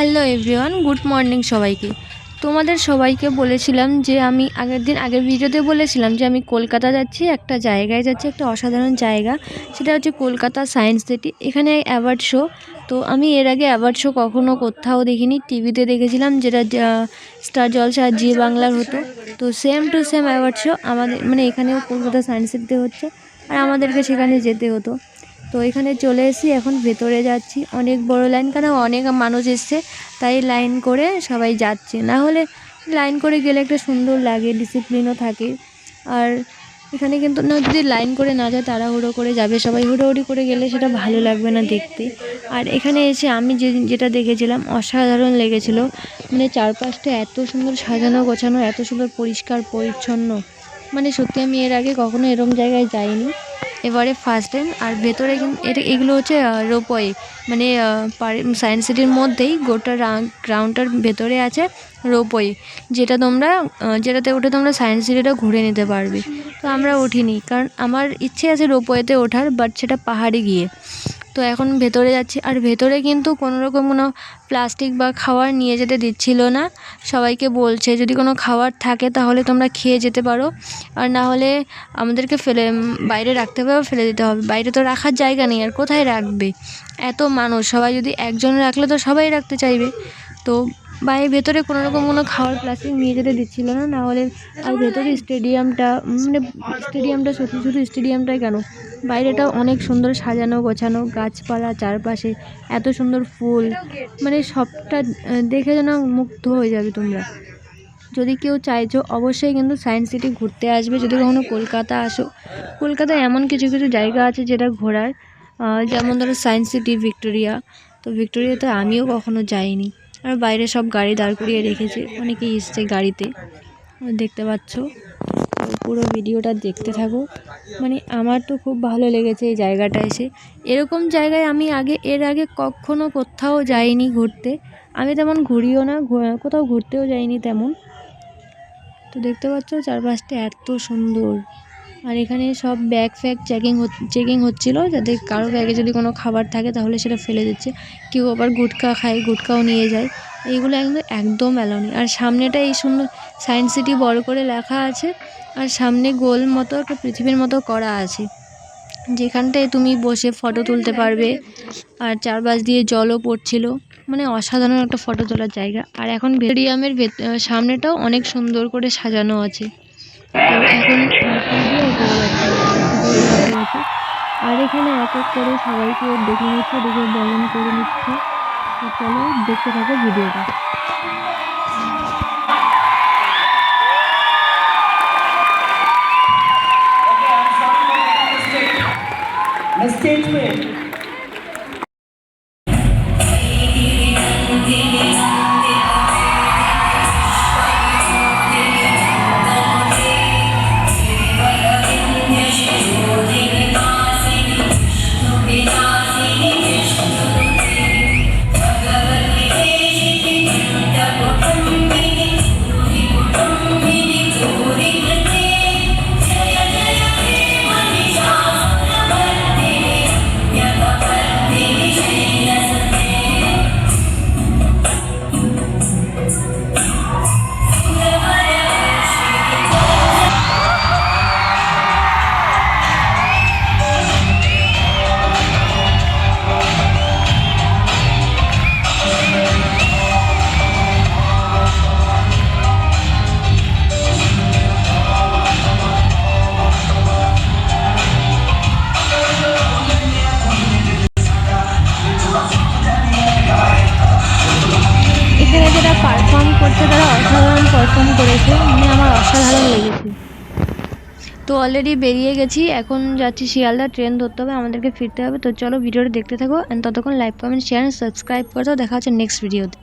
Hello everyone good morning সবাইকে। তোমাদের সবাইকে বলেছিলাম যে আমি আগের দিন, আগের ভিডিওতে বলেছিলাম যে আমি কলকাতা যাচ্ছি, একটা জায়গায় যাচ্ছি, একটা অসাধারণ জায়গা। সেটা হচ্ছে কলকাতা সায়েন্স সিটি এখানে অ্যাওয়ার্ড শো তো আমি এর আগে অ্যাওয়ার্ড শো কখনও কোথাও দেখিনি। টিভিতে দেখেছিলাম যেটা স্টার জলসা জি বাংলার হতো। তো same to same award show আমাদের মানে এখানেও কলকাতা সায়েন্স সিটিতে হচ্ছে। আর আমাদেরকে সেখানে যেতে হতো। তো এখানে চলে এসেছি, এখন ভেতরে যাচ্ছি। অনেক বড় লাইন কারণ অনেক মানুষ এসছে, তাই লাইন করে সবাই যাচ্ছে। না হলে লাইন করে গেলে একটা সুন্দর লাগে ডিসিপ্লিনও থাকে। আর এখানে কিন্তু না, যদি লাইন করে না যায়, তাড়াহুড়ো করে যাবে। সবাই হুড়োহুড়ি করে গেলে সেটা ভালো লাগবে না দেখতে। আর এখানে এসে আমি যে, যেটা দেখেছিলাম, অসাধারণ লেগেছিলো। মানে চারপাশটা এত সুন্দর সাজানো, গোছানো, এত সুন্দর পরিষ্কার, পরিচ্ছন্ন। মানে সত্যি আমি এর আগে কখনো এরম জায়গায় যাইনি। এবারে ফার্স্ট টাইম আর ভেতরে এটা, এগুলো হচ্ছে রোপওয়ে। মানে সায়েন্স সিটির মধ্যেই গোটা গ্রাউন্ডটার ভেতরে আছে রোপওয়ে, যেটা তোমরা যেটাতে উঠে তোমরা সায়েন্স সিটিটা ঘুরে নিতে পারবে। তো আমরা উঠিনি, কারণ আমার ইচ্ছে আছে রোপওয়েতে ওঠার বাট সেটা পাহাড়ে গিয়ে। তো এখন ভেতরে যাচ্ছি। আর ভেতরে কিন্তু কোনো রকম কোনো প্লাস্টিক বা খাওয়ার নিয়ে যেতে দিচ্ছিল না। সবাইকে বলছে, যদি কোনো খাওয়ার থাকে তাহলে তোমরা খেয়ে যেতে পারো। আর না হলে আমাদেরকে ফেলে বাইরে রাখতে হবে ফেলে দিতে হবে। বাইরে তো রাখার জায়গা নেই, আর কোথায় রাখবে? এত মানুষ, সবাই যদি একজন রাখলে তো সবাই রাখতে চাইবে। তো বাইরে ভেতরে কোনো রকম কোনো খাওয়ার প্লাস্টিক নিয়ে যেতে দিচ্ছিল না নাহলে আর ভেতরে স্টেডিয়ামটা মানে স্টেডিয়ামটা শুধু শুধু স্টেডিয়ামটাই কেন? বাইরেটাও অনেক সুন্দর সাজানো, গোছানো, গাছপালা চারপাশে, এত সুন্দর ফুল মানে সবটা দেখে যেন মুগ্ধ হয়ে যাবে তোমরা। যদি কেউ চাইছো, অবশ্যই কিন্তু সায়েন্স সিটি ঘুরতে আসবে। যদি কখনো কলকাতা আসো, কলকাতায় এমন কিছু কিছু জায়গা আছে যেটা ঘোরার যেমন ধরো সায়েন্স সিটি ভিক্টোরিয়া তো ভিক্টোরিয়াতে আমিও কখনো যাইনি। আর বাইরে সব গাড়ি দাঁড় করিয়ে রেখেছে অনেকেই এসছে গাড়িতে। দেখতে পাচ্ছ, পুরো ভিডিওটা দেখতে থাকো। মানে আমার তো খুব ভালো লেগেছে এই জায়গাটা এসে। এরকম জায়গায় আমি আগে, এর আগে কখনো কোথাও যাইনি ঘুরতে। আমি তেমন ঘুরিও না কোথাও ঘুরতেও যাইনি তেমন। তো দেখতে পাচ্ছ, চারপাশটা এত সুন্দর। আর এখানে সব ব্যাগ ফ্যাগ চেকিং চেকিং হচ্ছিল যাতে কারও ব্যাগে যদি কোনো খাবার থাকে তাহলে সেটা ফেলে দিচ্ছে। কেউ আবার গুটকা খায়, গুটকাও নিয়ে যায়। এইগুলো একদম একদম অ্যালাউ নেই। আর সামনেটা এই সুন্দর সায়েন্স সিটি বড় করে লেখা আছে আর সামনে গোল মতো একটা পৃথিবীর মতো করা আছে। যেখানটায় তুমি বসে ফটো তুলতে পারবে। আর চারপাশ দিয়ে জলও পড়ছিল। মানে অসাধারণ একটা ফটো তোলার জায়গা। আর এখন স্টেডিয়ামের সামনেটাও অনেক সুন্দর করে সাজানো আছে। আর এখানে এক এক করে সবাইকে দেখে নিচ্ছে, দেখে বরণ করে নিচ্ছে। চলো দেখতে থাকো ভিডিওটা। করছে, তারা অসাধারণ পারফর্ম করেছে। মানে আমার অসাধারণ লেগেছে। তো অলরেডি বেরিয়ে গেছি, এখন যাচ্ছি শিয়ালদা ট্রেন ধরতে হবে, আমাদেরকে ফিরতে হবে। তো চলো ভিডিওটা দেখতে থাকো অ্যান্ড ততক্ষণ লাইক কমেন্ট শেয়ার সাবস্ক্রাইব করে দেখা হচ্ছে নেক্সট ভিডিওতে